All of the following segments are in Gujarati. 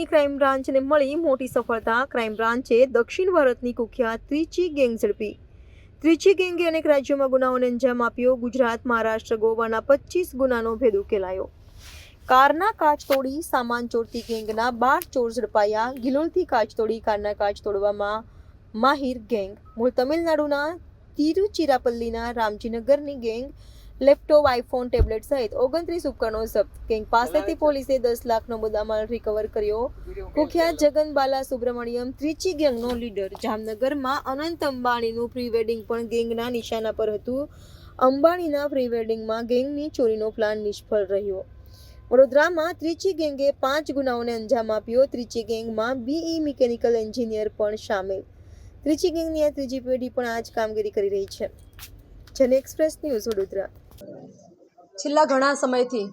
અમરેલીની ક્રાઇમ બ્રાન્ચને મળી મોટી સફળતા. ક્રાઇમ બ્રાન્ચે દક્ષિણ ભારતની કુખ્યાત ત્રિચી ગેંગ ઝડપી. ત્રિચી ગેંગે અનેક રાજ્યોમાં ગુનાઓને અંજામ આપ્યો. ગુજરાત, મહારાષ્ટ્ર, ગોવાના પચીસ ગુનાનો ભેદ ઉકેલાયો કારના કાચ તોડી સામાન ચોરતી ગેંગના બાર ચોર ઝડપાયા. ગિલોલથી કાચ તોડી કારના કાચ તોડવામાં માહિર ગેંગ. મૂળ તમિલનાડુના તિરુચિરાપલ્લીના રામજીનગરની ગેંગ લેપટોપ આઈફોન ટેબ્લેટ સહિત ઓગણત્રીસ ઉપકરણો જપ્ત. ગેંગ પાસેથી પોલીસે દસ લાખનો મુદ્દામાલ રિકવર કર્યો. કુખ્યાત જગનબાલા સુબ્રમણ્યમ ત્રિચી ગેંગનો લીડર. જામનગરમાં અનંત અંબાણીનું પ્રી વેડિંગ પણ ગેંગના નિશાના પર હતું. અંબાણીના પ્રી વેડિંગમાં ગેંગની ચોરીનો પ્લાન નિષ્ફળ રહ્યો. વડોદરામાં ત્રિચી ગેંગે પાંચ ગુનાઓને અંજામ આપ્યો. ત્રિચી ગેંગમાં બીઈ મિકેનિકલ એન્જિનિયર પણ સામેલ. ત્રિચી ગેંગની આ ત્રીજી પેઢી પણ આ જ કામગીરી કરી રહી છે. જન એક્સપ્રેસ ન્યૂઝ વડોદરા. છેલ્લા ઘણા સમયથી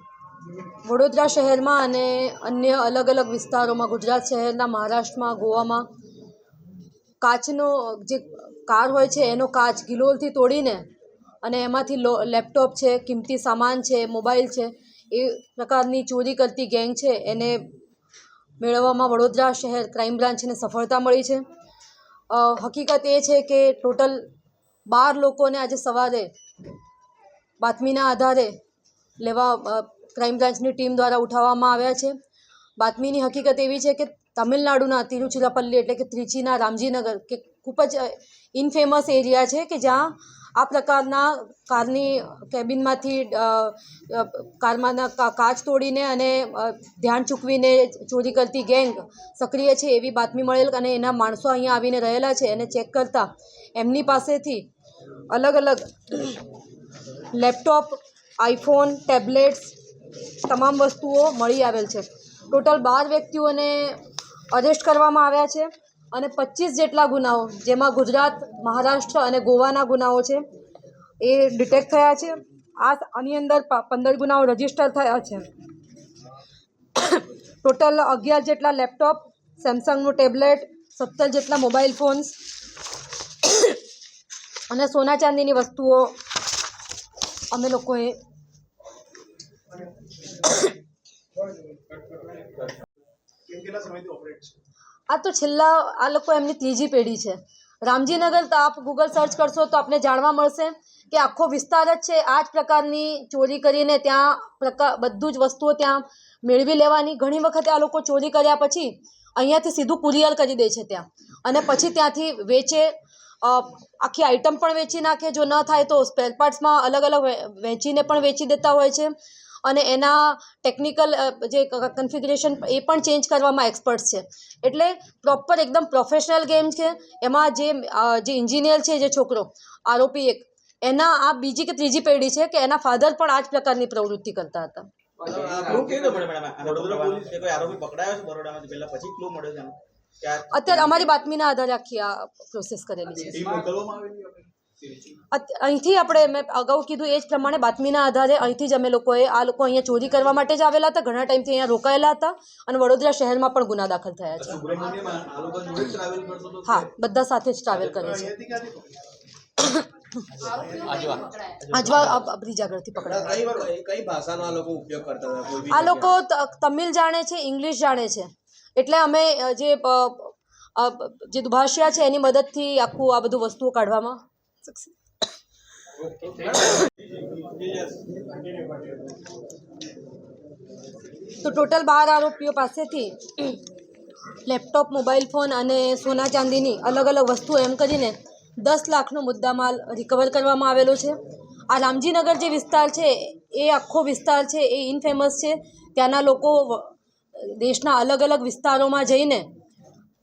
વડોદરા શહેરમાં અને અન્ય અલગ અલગ વિસ્તારોમાં, ગુજરાત શહેરના મહારાષ્ટ્રમાં, ગોવામાં કાચનો જે કાર હોય છે, એનો કાચ ગિલોલથી તોડીને અને એમાંથી લેપટોપ છે, કિંમતી સામાન છે, મોબાઈલ છે, એ પ્રકારની ચોરી કરતી ગેંગ છે, એને મેળવવામાં વડોદરા શહેર ક્રાઇમ બ્રાન્ચને સફળતા મળી છે. હકીકત એ છે કે ટોટલ બાર લોકોને આજે સવારે બાતમીના આધારે લેવા ક્રાઇમ બ્રાન્ચની ટીમ દ્વારા ઉઠાવવામાં આવ્યા છે. બાતમીની હકીકત એવી છે કે તમિલનાડુના તિરુચિરાપલ્લી એટલે કે ત્રિચીના રામજીનગર, કે ખૂબ જ ઇનફેમસ એરિયા છે કે જ્યાં આ પ્રકારના કારની કેબિનમાંથી કારમાંના કાચ તોડીને અને ધ્યાન ચૂકવીને ચોરી કરતી ગેંગ સક્રિય છે એવી બાતમી મળેલ અને એના માણસો અહીંયા આવીને રહેલા છે. અને ચેક કરતાં એમની પાસેથી અલગ અલગ લેપટોપ, આઈફોન, ટેબ્લેટ્સ, તમામ વસ્તુઓ મળી આવેલ છે. ટોટલ બાર વ્યક્તિઓને અરેસ્ટ કરવામાં આવ્યા છે અને પચીસ જેટલા ગુનાઓ, જેમાં ગુજરાત, મહારાષ્ટ્ર અને ગોવાના ગુનાઓ છે, એ ડિટેક્ટ થયા છે. આ આની અંદર પંદર ગુનાઓ રજિસ્ટર થયા છે. ટોટલ અગિયાર જેટલા લેપટોપ, સેમસંગનું ટેબ્લેટ, સત્તર જેટલા મોબાઈલ ફોન્સ અને સોના ચાંદીની વસ્તુઓ અમે લોકોએ આ તો છેલ્લા, આ લોકો એમની ત્રીજી પેઢી છે. રામજીનગર તો આપ ગૂગલ સર્ચ કરશો તો આપને જાણવા મળશે કે આખો વિસ્તાર જ છે. આ જ પ્રકારની ચોરી કરીને ત્યાં પ્રકાર બધું જ વસ્તુઓ ત્યાં મેળવી લેવાની. ઘણી વખતે આ લોકો ચોરી કર્યા પછી અહીંયાથી સીધું કુરિયર કરી દે છે ત્યાં. અને પછી ત્યાંથી વેચે આખી આઈટમ પણ વેચી નાખે, જો ન થાય તો સ્પેર પાર્ટ્સમાં અલગ અલગ વેચીને પણ વેચી દેતા હોય છે. અને એના ટેકનિકલ જે કન્ફિગ્રેશન એ પણ ચેન્જ કરવામાં એક્સપર્ટ છે. એટલે પ્રોપર એકદમ પ્રોફેશનલ ગેમ છે. એમાં જે જે ઇન્જિનિયર છે, જે છોકરો, આરોપી એક, એના, આ બીજી કે ત્રીજી પેઢી છે કે એના ફાધર પણ આ જ પ્રકારની પ્રવૃત્તિ કરતા હતા. અત્યારે અમારી બાતમીના આધારે આખી આ પ્રોસેસ કરેલી છે. અહીંથી આપણે મેં અગાઉ કીધું એ જ પ્રમાણે બાતમીના આધારે અહીંથી જ અમે લોકોએ આ લોકો અહીંયા ચોરી કરવા માટે જ આવેલા હતા. ઘણા ટાઈમથી અહીંયા રોકાયેલા હતા અને વડોદરા શહેરમાં પણ ગુના દાખલ થયા છે. હા બધા સાથે જ ટ્રાવેલ કરે છે. આજવા અ- અ- બ્રિજ આગળથી પકડાયા. કઈ ભાષાનો આ લોકો ઉપયોગ કરતા હતા? આ લોકો ત- તમિલ જાણે છે ઇંગ્લિશ જાણે છે. એટલે અમે જે જે દુભાષિયા છે એની મદદથી આખું આ બધું વસ્તુઓ કાઢવામાં. તો ટોટલ બાર આરોપીઓ પાસેથી લેપટોપ, મોબાઈલ ફોન અને સોના ચાંદીની અલગ અલગ વસ્તુઓ એમ કરીને દસ લાખનો મુદ્દામાલ રિકવર કરવામાં આવેલો છે. આ રામજીનગર જે વિસ્તાર છે, એ આખો વિસ્તાર છે, એ ઇનફેમસ છે. ત્યાંના લોકો દેશના અલગ અલગ વિસ્તારોમાં જઈને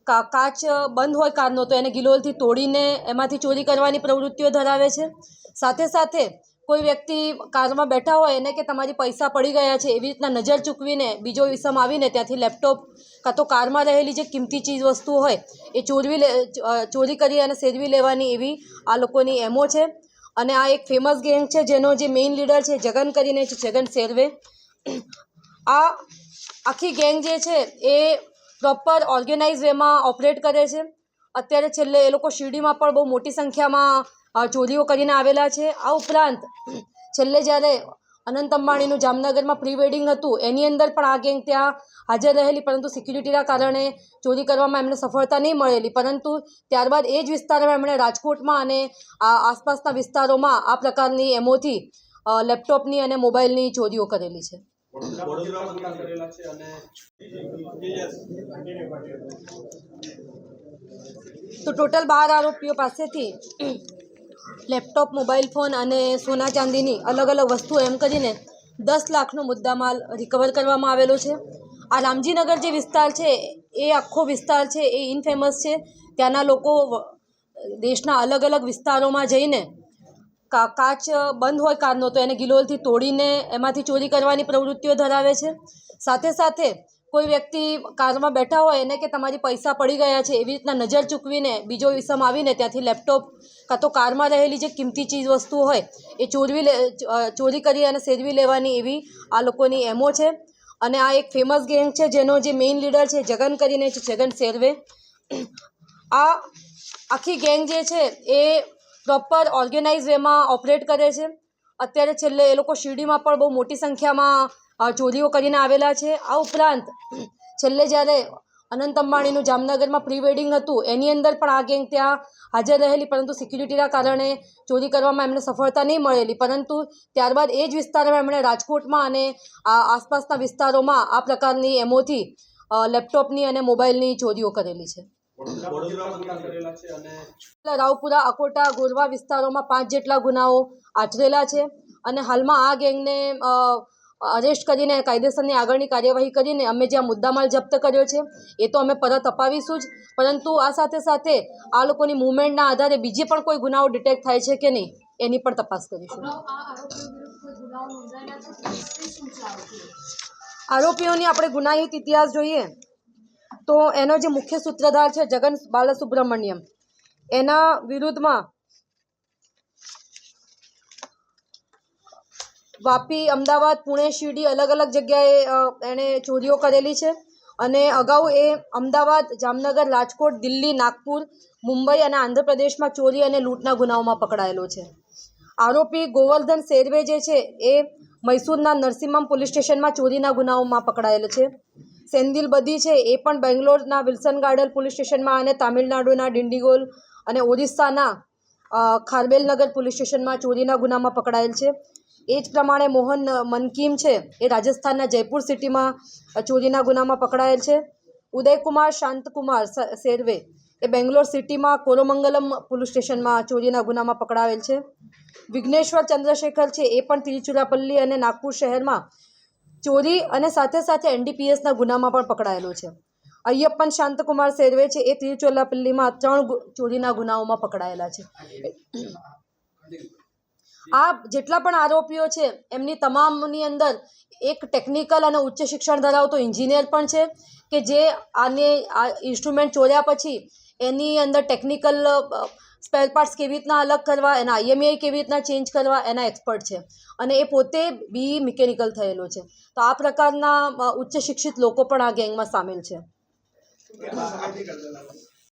કા કાચ બંધ હોય કારનો, તો એને ગિલોલથી તોડીને એમાંથી ચોરી કરવાની પ્રવૃત્તિઓ ધરાવે છે. સાથે સાથે કોઈ વ્યક્તિ કારમાં બેઠા હોય એને કે તમારી પૈસા પડી ગયા છે એવી રીતના નજર ચૂકવીને બીજો વિસમ આવીને ત્યાંથી લેપટોપ કાં તો કારમાં રહેલી જે કિંમતી ચીજ વસ્તુ હોય એ ચોરવી લે ચોરી કરી અને સેરવી લેવાની એવી આ લોકોની એમો છે. અને આ એક ફેમસ ગેંગ છે જેનો જે મેઇન લીડર છે જગન કરીને છે, જગન સેરવે આ આખી ગેંગ જે છે એ પ્રોપર ઓર્ગેનાઇઝ વેમાં ઓપરેટ કરે છે. અત્યારે છેલ્લે એ લોકો શિરડીમાં પણ બહુ મોટી સંખ્યામાં ચોરીઓ કરીને આવેલા છે. આ ઉપરાંત, છેલ્લે જ્યારે અનંત અંબાણીનું જામનગરમાં પ્રી વેડિંગ હતું, એની અંદર પણ આ ગેંગ ત્યાં હાજર રહેલી, પરંતુ સિક્યુરિટીના કારણે ચોરી કરવામાં એમને સફળતા નહીં મળેલી. પરંતુ ત્યારબાદ એ જ વિસ્તારમાં એમણે રાજકોટમાં અને આ આસપાસના વિસ્તારોમાં આ પ્રકારની એમોથી લેપટોપની અને મોબાઈલની ચોરીઓ કરેલી છે. તો ટોટલ બાર આરોપીઓ પાસેથી લેપટોપ મોબાઈલ ફોન અને સોના ચાંદીની અલગ અલગ વસ્તુઓ એમ કરીને દસ લાખનો મુદ્દામાલ રિકવર કરવામાં આવેલો છે. આ રામજીનગર જે વિસ્તાર છે એ આખો વિસ્તાર છે એ ઇનફેમસ છે. ત્યાંના લોકો દેશના અલગ અલગ વિસ્તારોમાં જઈને કાચ બંધ હોય કારનો, તો એને ગિલોલથી તોડીને એમાંથી ચોરી કરવાની પ્રવૃત્તિઓ ધરાવે છે. સાથે સાથે કોઈ વ્યક્તિ કારમાં બેઠા હોય એને કે તમારી પૈસા પડી ગયા છે એવી રીતના નજર ચૂકવીને બીજો વિસમ આવીને ત્યાંથી લેપટોપ કાં તો કારમાં રહેલી જે કિંમતી ચીજ વસ્તુ હોય એ ચોરવી ચોરી કરી અને સેરવી લેવાની એવી આ લોકોની એમો છે. અને આ એક ફેમસ ગેંગ છે જેનો જે મેઇન લીડર છે જગન કરીને છે જગન સેરવે. આ આખી ગેંગ જે છે એ પ્રોપર ઓર્ગેનાઇઝ વેમાં ઓપરેટ કરે છે. અત્યારે છેલ્લે એ લોકો શિરડીમાં પણ બહુ મોટી સંખ્યામાં ચોરીઓ કરીને આવેલા છે. આ ઉપરાંત, છેલ્લે જ્યારે અનંત અંબાણીનું જામનગરમાં પ્રી વેડિંગ હતું, એની અંદર પણ આ ગેંગ ત્યાં હાજર રહેલી, પરંતુ સિક્યુરિટીના કારણે ચોરી કરવામાં એમને સફળતા નહીં મળેલી. પરંતુ ત્યારબાદ એ જ વિસ્તારમાં એમણે રાજકોટમાં અને આસપાસના વિસ્તારોમાં આ પ્રકારની એમોથી લેપટોપની અને મોબાઈલની ચોરીઓ કરેલી છે. રાવપુરા અકોટા ગોરવા વિસ્તારોમાં પાંચ જેટલા ગુનાઓ આચરેલા છે અને હાલમાં આ ગેંગને અરેસ્ટ કરીને કાયદેસરની આગળની કાર્યવાહી કરીને અમે જે આ મુદ્દામાલ જપ્ત કર્યો છે એ તો અમે પરત અપાવીશું જ. પરંતુ આ સાથે સાથે આ લોકોની મુવમેન્ટના આધારે બીજી પણ કોઈ ગુનાઓ ડિટેક્ટ થાય છે કે નહીં એની પણ તપાસ કરીશું. આરોપીઓની આપણે ગુનાહિત ઇતિહાસ જોઈએ. તો એનો જે મુખ્ય સૂત્રધાર છે જગન બાલસુબ્રમણ્યમ, એના વિરુદ્ધમાં વાપી, અમદાવાદ, પુણે, શિરડી અલગ અલગ જગ્યાએ એણે ચોરીઓ કરેલી છે અને અગાઉ એ અમદાવાદ, જામનગર, રાજકોટ, દિલ્હી, નાગપુર, મુંબઈ અને આંધ્રપ્રદેશમાં ચોરી અને લૂંટના ગુનાઓમાં પકડાયેલો છે. આરોપી ગોવર્ધન શેરવે જે છે એ મૈસૂરના નરસિમ્હમ પોલીસ સ્ટેશનમાં ચોરીના ગુનાઓમાં પકડાયેલ છે. સેન્દિલ બદી છે, એ પણ બેંગ્લોરના વિલ્સન ગાર્ડન પોલીસ સ્ટેશનમાં અને તામિલનાડુના ડિંડીગોલ અને ઓરિસ્સાના ખારબેલનગર પોલીસ સ્ટેશનમાં ચોરીના ગુનામાં પકડાયેલ છે. એ જ પ્રમાણે મોહન મનકીમ છે, એ રાજસ્થાનના જયપુર સિટીમાં ચોરીના ગુનામાં પકડાયેલ છે. ઉદયકુમાર શાંતકુમાર સેરવે એ બેંગ્લોર સિટીમાં કોરોમંગલમ પોલીસ સ્ટેશનમાં ચોરીના ગુનામાં પકડાયેલ છે. વિઘ્નેશ્વર ચંદ્રશેખર છે, એ પણ તિરુચિરાપલ્લી અને નાગપુર શહેરમાં ચોરી અને સાથે સાથે એનડીપીએસના ગુનામાં પણ પકડાયેલો છે. અય્યપ્પન શાંતકુમાર શેરવે છે, એ તિરુચિરાપલ્લીમાં ત્રણ ચોરીના ગુનાઓમાં પકડાયેલા છે. આ જેટલા પણ આરોપીઓ છે, એમની તમામની અંદર એક ટેકનિકલ અને ઉચ્ચ શિક્ષણ ધરાવતો એન્જિનિયર પણ છે, કે જે આને, આ ઇન્સ્ટ્રુમેન્ટ ચોર્યા પછી એની અંદર ટેકનિકલ સ્પેર પાર્ટ્સ કેવી રીતના અલગ કરવા, એના આઈએમઆઈ કેવી રીતના ચેન્જ કરવા, એના એક્સપર્ટ છે. અને એ પોતે બી મિકેનિકલ થયેલો છે. તો આ પ્રકારના ઉચ્ચ શિક્ષિત લોકો પણ આ ગેંગમાં સામેલ છે.